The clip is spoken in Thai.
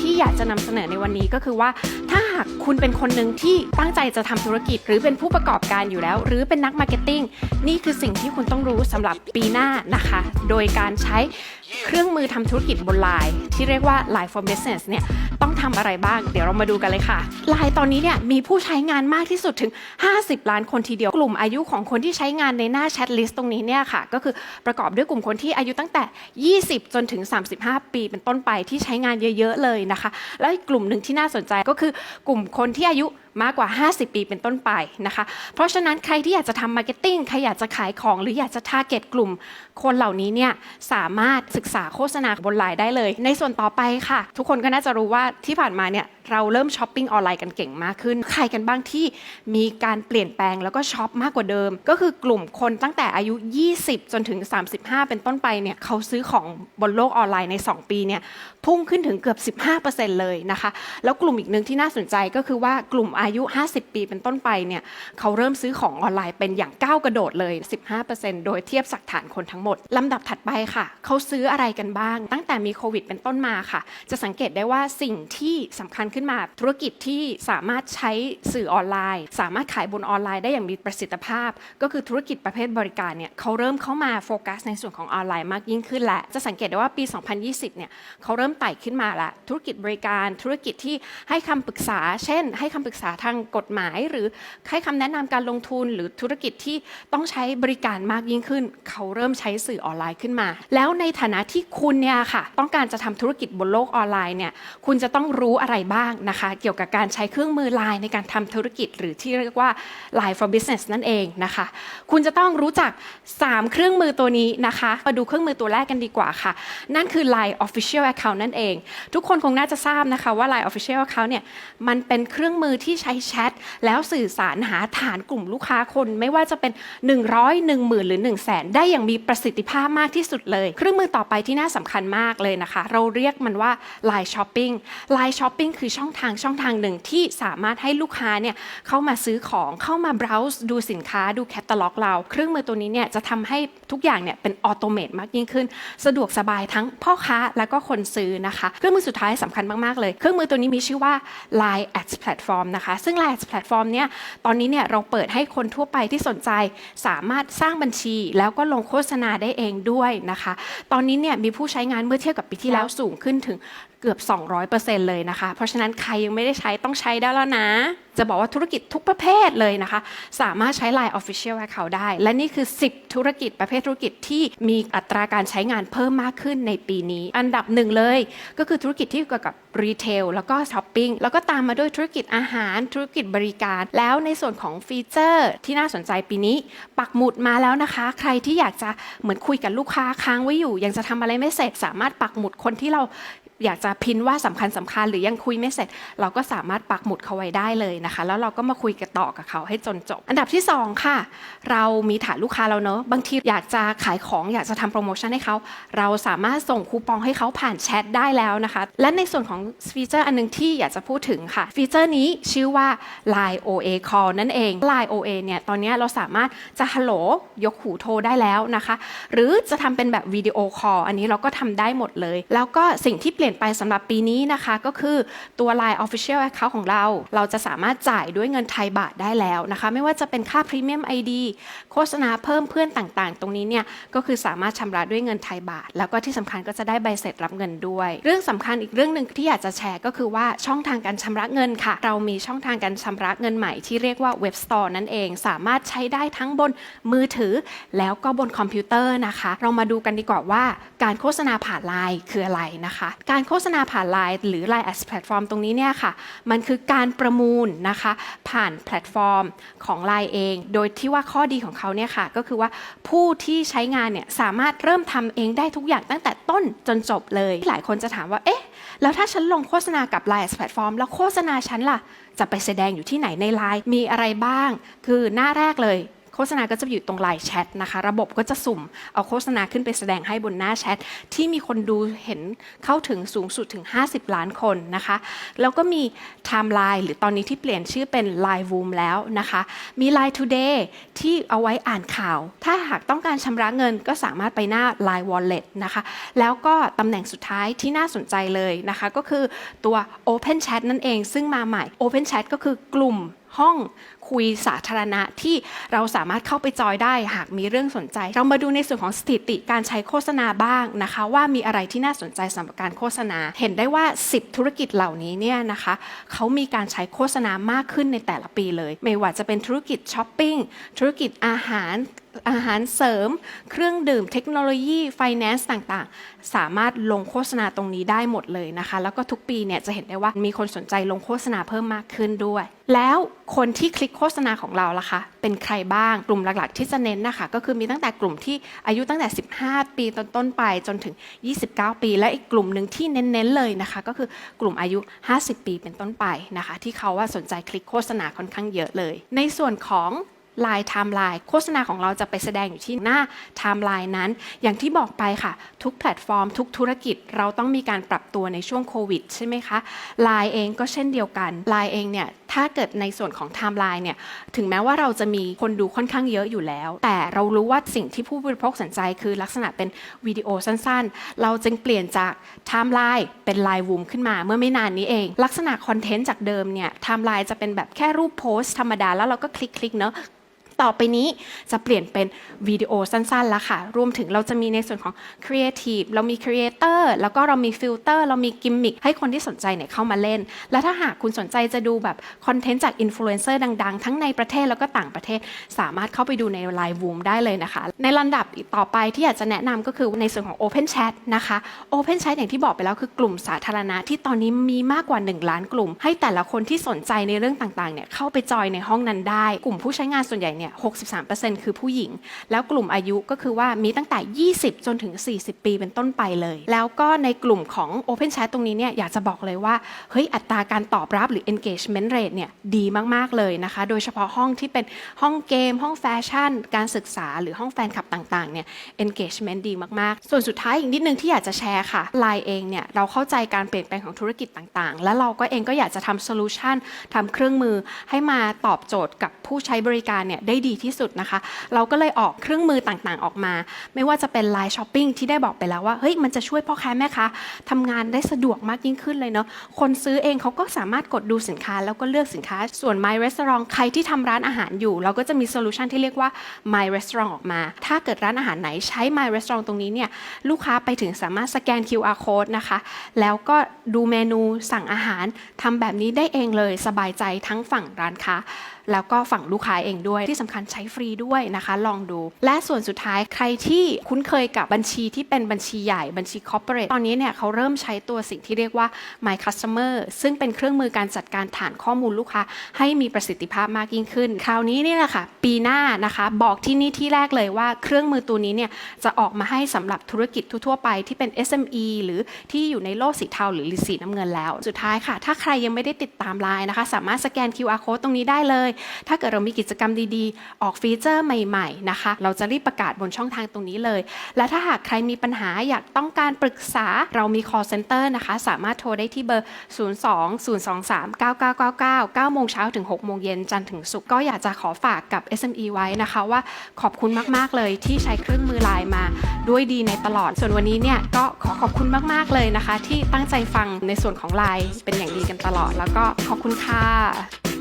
ที่อยากจะนำเสนอในวันนี้ก็คือว่า ถ้าหากคุณเป็นคนหนึ่งที่ตั้งใจจะทำธุรกิจ หรือเป็นผู้ประกอบการอยู่แล้ว หรือเป็นนักมาร์เก็ตติ้งนี่คือสิ่งที่คุณต้องรู้สำหรับปีหน้านะคะ โดยการใช้เครื่องมือทำธุรกิจบนไลน์ที่เรียกว่า Line for Business เนี่ย ต้องทำอะไรบ้าง เดี๋ยวเรามาดูกันเลยค่ะไลน์ตอนนี้เนี่ยมีผู้ใช้งานมากที่สุดถึง 50 ล้านคนทีเดียวกลุ่มอายุของคนที่ใช้งานในหน้าแชทลิสต์ตรงนี้เนี่ยค่ะ ก็คือประกอบด้วยกลุ่มคนที่อายุตั้งแต่ 20 จนถึง 35 ปีเป็นต้นไปที่ใช้งานเยอะ ๆ เลยนะคะ แล้วกลุ่มหนึ่งที่น่าสนใจก็คือกลุ่มคนที่อายุ มากกว่า 50 ปีเป็นต้นไปนะคะ เพราะฉะนั้นใครที่อยากจะทำมาร์เก็ตติ้งใครอยากจะขายของหรืออยากจะทาร์เก็ตกลุ่ม คนเหล่านี้เนี่ยสามารถศึกษาโฆษณาบนไลน์ได้เลย ในส่วนต่อไปค่ะ ทุกคนก็น่าจะรู้ว่าที่ผ่านมาเนี่ยเราเริ่มช้อปปิ้งออนไลน์กันเก่งมากขึ้น ใครกันบ้างที่มีการเปลี่ยนแปลงแล้วก็ช็อปมากกว่าเดิม ก็คือกลุ่มคนตั้งแต่อายุ 20 จนถึง 35 เป็นต้นไปเนี่ยเขาซื้อของบนโลกออนไลน์ใน 2 ปีเนี่ยพุ่งขึ้นถึงเกือบ 15%เลยนะคะ แล้วกลุ่มอีกหนึ่งที่น่าสนใจก็คือว่ากลุ่มอาายุ 50 ปีเป็นต้นไปเนี่ยเขาเริ่มซื้อของออนไลน์เป็นอย่างก้าวกระโดดเลย 15%โดยเทียบสักฐานคนทั้งหมด ลำดับถัดไปค่ะ เขาซื้ออะไรกันบ้าง ตั้งแต่มีโควิดเป็นต้นมาค่ะ จะสังเกตได้ว่าสิ่งที่สำคัญขึ้นมา ธุรกิจที่สามารถใช้สื่อออนไลน์ สามารถขายบนออนไลน์ได้อย่างมีประสิทธิภาพ ก็คือธุรกิจประเภทบริการเนี่ยเขาเริ่มเข้ามาโฟกัสในส่วนของออนไลน์มากยิ่งขึ้นและ จะสังเกตได้ว่าปี 2020 เนี่ยเขาเริ่มไต่ขึ้นมาละธุรกิจบริการ ธุรกิจที่ให้คำปรึกษา เช่น ให้คำปรึกษาทางกฎหมาย หรือให้คำแนะนำการลงทุนหรือธุรกิจที่ต้องใช้บริการมากยิ่งขึ้น เขาเริ่มใช้สื่อออนไลน์ขึ้นมา แล้วในฐานะที่คุณเนี่ยค่ะ ต้องการจะทำธุรกิจบนโลกออนไลน์เนี่ยคุณจะต้องรู้อะไรบ้างนะคะ เกี่ยวกับการใช้เครื่องมือไลน์ในการทำธุรกิจ หรือที่เรียกว่า Line for Business นั่นเองนะคะ คุณจะต้องรู้จัก 3 เครื่องมือตัวนี้นะคะ มาดูเครื่องมือตัวแรกกันดีกว่าค่ะ นั่นคือ Line Official Account นั่นเอง ทุกคนคงน่าจะทราบนะคะว่า Line Official Account เนี่ยมันเป็นเครื่องมือที่ใช้แชทแล้วสื่อสารหาฐานกลุ่มลูกค้าคน ไม่ว่าจะเป็น 100 1 0,000 หรือ 1 0 0 0 0แสนได้อย่างมีประสิทธิภาพมากที่สุดเลย เครื่องมือต่อไปที่น่าสำคัญมากเลยนะคะ เราเรียกมันว่า Line Shopping Line Shopping คือช่องทางช่องทางหนึ่งที่สามารถให้ลูกค้าเนี่ยเข้ามาซื้อของเข้ามา browse ดูสินค้าดูแคตตาล็อกเรา เครื่องมือตัวนี้เนี่ยจะทำให้ทุกอย่างเนี่ยเป็นออโตเมตมากยิ่งขึ้น สะดวกสบายทั้งพ่อค้าแล้วก็คนซื้อนะคะ เครื่องมือสุดท้ายสำคัญมากๆเลย เครื่องมือตัวนี้มีชื่อว่า Line Ads Platform นะคะซึ่ง Line Ads Platform เนี่ยตอนนี้เนี่ยเราเปิดให้คนทั่วไปที่สนใจสามารถสร้างบัญชีแล้วก็ลงโฆษณาได้เองด้วยนะคะ ตอนนี้เนี่ยมีผู้ใช้งานเมื่อเทียบกับปีที่แล้วสูงขึ้นถึงเกือบ 200%เลยนะคะ เพราะฉะนั้นใครยังไม่ได้ใช้ต้องใช้ได้แล้วนะ จะบอกว่าธุรกิจทุกประเภทเลยนะคะ สามารถใช้ Line Official Account ได้ และนี่คือ 10 ธุรกิจประเภทธุรกิจที่มีอัตราการใช้งานเพิ่มมากขึ้นในปีนี้ อันดับหนึ่งเลย ก็คือธุรกิจที่เกี่ยวกับรีเทลแล้วก็ช้อปปิ้งแล้วก็ตามมาด้วยธุรกิจอาหารธุรกิจบริการ แล้วในส่วนของฟีเจอร์ที่น่าสนใจปีนี้ ปักหมุดมาแล้วนะคะ ใครที่อยากจะเหมือนคุยกับลูกค้าค้างไว้อยู่ ยังจะทำอะไรไม่เสร็จสามารถปักหมุดคนที่เรา อยากจะพินว่าสำคัญสำคัญหรือยังคุยไม่เสร็จ เราก็สามารถปักหมุดเขาไว้ได้เลยนะคะ แล้วเราก็มาคุยกันต่อกับเขาให้จนจบ อันดับที่ 2 ค่ะ เรามีฐานลูกค้าเราเนอะบางทีอยากจะขายของอยากจะทำโปรโมชั่นให้เขาเราสามารถส่งคูปองให้เขาผ่านแชทได้แล้วนะคะ และในส่วนของฟีเจอร์อันนึงที่อยากจะพูดถึงค่ะ ฟีเจอร์นี้ชื่อว่า Line OA Call นั่นเอง Line OA เนี่ยตอนนี้เราสามารถจะฮัลโหลยกหูโทรได้แล้วนะคะ หรือจะทำเป็นแบบวิดีโอคอลอันนี้เราก็ทำได้หมดเลย แล้วก็สิ่งที่เปลี่ยนไปสำหรับปีนี้นะคะ ก็คือตัว Line Official Account ของเรา เราจะสามารถจ่ายด้วยเงินไทยบาทได้แล้วนะคะ ไม่ว่าจะเป็นค่า Premium ID โฆษณาเพิ่มเพื่อนต่างๆ ตรงนี้เนี่ยก็คือสามารถชำระด้วยเงินไทยบาท แล้วก็ที่สำคัญก็จะได้ใบเสร็จรับเงินด้วย เรื่องสำคัญอีกเรื่องหนึ่งที่อยากจะแชร์ก็คือว่าช่องทางการชำระเงินค่ะ เรามีช่องทางการชำระเงินใหม่ที่เรียกว่า Web Store นั่นเองสามารถใช้ได้ทั้งบนมือถือ แล้วก็บนคอมพิวเตอร์นะคะ เรามาดูกันดีกว่าว่าการโฆษณาผ่านไลน์คืออะไรนะคะการการโฆษณาผ่านไลน์หรือ Line as Platform ตรงนี้เนี่ยค่ะ มันคือการประมูลนะคะผ่านแพลตฟอร์มของ Line เอง โดยที่ว่าข้อดีของเขาเนี่ยค่ะ ก็คือว่าผู้ที่ใช้งานเนี่ยสามารถเริ่มทำเองได้ทุกอย่างตั้งแต่ต้นจนจบเลย หลายคนจะถามว่าเอ๊ะแล้วถ้าฉันลงโฆษณากับ Line as Platform แล้วโฆษณาฉันล่ะ จะไปแสดงอยู่ที่ไหนในไลน์มีอะไรบ้าง คือหน้าแรกเลย โฆษณาก็จะอยู่ตรงไลน์แชทนะคะ ระบบก็จะสุ่มเอาโฆษณาขึ้นไปแสดงให้บนหน้าแชทที่มีคนดูเห็นเข้าถึงสูงสุดถึง 50 ล้านคนนะคะ แล้วก็มีไทม์ไลน์หรือตอนนี้ที่เปลี่ยนชื่อเป็น Line Room แล้วนะคะ มี Line Today ที่เอาไว้อ่านข่าว ถ้าหากต้องการชำระเงินก็สามารถไปหน้า Line Wallet นะคะ แล้วก็ตำแหน่งสุดท้ายที่น่าสนใจเลยนะคะ ก็คือตัว Open Chat นั่นเอง ซึ่งมาใหม่ Open Chat ก็คือกลุ่ม ห้องคุยสาธารณะที่เราสามารถเข้าไปจอยได้หากมีเรื่องสนใจ เรามาดูในส่วนของสถิติการใช้โฆษณาบ้างนะคะ ว่ามีอะไรที่น่าสนใจสำหรับการโฆษณา เห็นได้ว่า 10 ธุรกิจเหล่านี้เนี่ยนะคะเขามีการใช้โฆษณามากขึ้นในแต่ละปีเลย ไม่ว่าจะเป็นธุรกิจช้อปปิ้งธุรกิจอาหาร อาหารเสริม เครื่องดื่ม เทคโนโลยี ไฟแนนซ์ต่างๆ สามารถลงโฆษณาตรงนี้ได้หมดเลยนะคะ แล้วก็ทุกปีเนี่ยจะเห็นได้ว่ามีคนสนใจลงโฆษณาเพิ่มมากขึ้นด้วย แล้วคนที่คลิกโฆษณาของเราล่ะคะเป็นใครบ้างกลุ่มหลักๆ ที่จะเน้นนะคะ ก็คือมีตั้งแต่กลุ่มที่อายุตั้งแต่ 15 ปีต้นๆไปจนถึง 29 ปี และอีกกลุ่มหนึ่งที่เน้นๆเลยนะคะ ก็คือกลุ่มอายุ 50 ปีเป็นต้นไปนะคะ ที่เขาว่าสนใจคลิกโฆษณาค่อนข้างเยอะเลย ในส่วนของ ไลายไทม์ไลน์โฆษณาของเราจะไปแสดงอยู่ที่หน้าไทม์ไลน์นั้น อย่างที่บอกไปค่ะ ทุกแพลตฟอร์ม ทุกธุรกิจเราต้องมีการปรับตัวในช่วงโควิดใช่ไหมคะไลน์เองก็เช่นเดียวกันไลน์เองเนี่ยถ้าเกิดในส่วนของไทม์ไลน์เนี่ยถึงแม้ว่าเราจะมีคนดูค่อนข้างเยอะอยู่แล้ว แต่เรารู้ว่าสิ่งที่ผู้บริโภคสนใจคือลักษณะเป็นวิดีโอสั้นๆ เราจึงเปลี่ยนจากไทม์ไลน์เป็นไลน์วูมขึ้นมาเมื่อไม่นานนี้เอง ลักษณะคอนเทนต์จากเดิมเนี่ยไทม์ไลน์จะเป็นแบบแค่รูปโพสต์ธรรมดาแล้วเราก็คลิกๆเนาะ ต่อไปนี้จะเปลี่ยนเป็นวิดีโอสั้นๆแล้วค่ะ รวมถึงเราจะมีในส่วนของ Creative เรามี Creator แล้วก็เรามี Filter เรามีกิมมิคให้คนที่สนใจเนี่ยเข้ามาเล่น และถ้าหากคุณสนใจจะดูแบบคอนเทนต์จากอินฟลูเอนเซอร์ดังๆ ทั้งในประเทศแล้วก็ต่างประเทศ สามารถเข้าไปดูใน Line Room ได้เลยนะคะ ในลำดับต่อไปที่อยากจะแนะนำก็คือในส่วนของ Open Chat นะคะ Open Chat อย่างที่บอกไปแล้วคือกลุ่มสาธารณะที่ตอนนี้มีมากกว่า 1 ล้านกลุ่ม ให้แต่ละคนที่สนใจในเรื่องต่างๆเนี่ยเข้าไปจอยในห้องนั้นได้ กลุ่มผู้ใช้งานส่วนใหญ่เนี่ย63%คือผู้หญิง แล้วกลุ่มอายุก็คือว่ามีตั้งแต่ 20 จนถึง 40 ปีเป็นต้นไปเลย แล้วก็ในกลุ่มของ Open Chat ตรงนี้เนี่ย อยากจะบอกเลยว่า เฮ้ย อัตราการตอบรับหรือ engagement rate เนี่ย ดีมาก ๆ เลยนะคะ โดยเฉพาะห้องที่เป็นห้องเกม ห้องแฟชั่น การศึกษาหรือห้องแฟนคลับต่างๆ เนี่ย engagement ดีมาก ๆ ส่วนสุดท้ายอีกนิดนึงที่อยากจะแชร์ค่ะ Line เองเนี่ยเราเข้าใจการเปลี่ยนแปลงของธุรกิจต่างๆ และเราก็เองก็อยากจะทำโซลูชันทำเครื่องมือให้มาตอบโจทย์กับผู้ใช้บริการเนี่ยได้ดีที่สุดนะคะ เราก็เลยออกเครื่องมือต่างๆออกมา ไม่ว่าจะเป็น Line Shopping ที่ได้บอกไปแล้วว่าเฮ้ยมันจะช่วยพ่อค้าแม่ค้าทำงานได้สะดวกมากยิ่งขึ้นเลยเนาะคนซื้อเองเขาก็สามารถกดดูสินค้า แล้วก็เลือกสินค้าส่วน My Restaurant ใครที่ทำร้านอาหารอยู่ เราก็จะมีโซลูชันที่เรียกว่า My Restaurant ออกมา ถ้าเกิดร้านอาหารไหนใช้ My Restaurant ตรงนี้เนี่ยลูกค้าไปถึงสามารถสแกน QR code นะคะ แล้วก็ดูเมนูสั่งอาหารทำแบบนี้ได้เองเลยสบายใจทั้งฝั่งร้านค้า แล้วก็ฝั่งลูกค้าเองด้วยที่สำคัญใช้ฟรีด้วยนะคะ ลองดู และส่วนสุดท้ายใครที่คุ้นเคยกับบัญชีที่เป็นบัญชีใหญ่บัญชี corporate ตอนนี้เนี่ยเขาเริ่มใช้ตัวสิ่งที่เรียกว่า My Customer ซึ่งเป็นเครื่องมือการจัดการฐานข้อมูลลูกค้า ให้มีประสิทธิภาพมากยิ่งขึ้น คราวนี้นี่แหละค่ะ ปีหน้านะคะ บอกที่นี่ที่แรกเลยว่าเครื่องมือตัวนี้เนี่ยจะออกมาให้สำหรับธุรกิจทั่วไปที่เป็น SME หรือที่อยู่ในโลกสีเทาหรือสีน้ำเงินแล้ว สุดท้ายค่ะ ถ้าใครยังไม่ได้ติดตามไลน์นะคะ สามารถสแกน QR code ตรงนี้ได้เลย ถ้าเกิดเรามีกิจกรรมดีออกฟีเจอร์ใหม่ๆนะคะ เราจะรีบประกาศบนช่องทางตรงนี้เลย และถ้าหากใครมีปัญหาอยากต้องการปรึกษาเรามี call center นะคะ สามารถโทรได้ที่เบอร์ 02 023 9999 9โมงเช้าถึง6โมงเย็นจันทร์ถึงศุกร์ก็อยากจะขอฝากกับ SME ไว้นะคะว่าขอบคุณมากๆเลยที่ใช้เครื่องมือไลน์มาด้วยดีในตลอด ส่วนวันนี้เนี่ยก็ขอขอบคุณมากๆเลยนะคะ ที่ตั้งใจฟังในส่วนของไลน์เป็นอย่างดีกันตลอด แล้วก็ขอบคุณค่ะ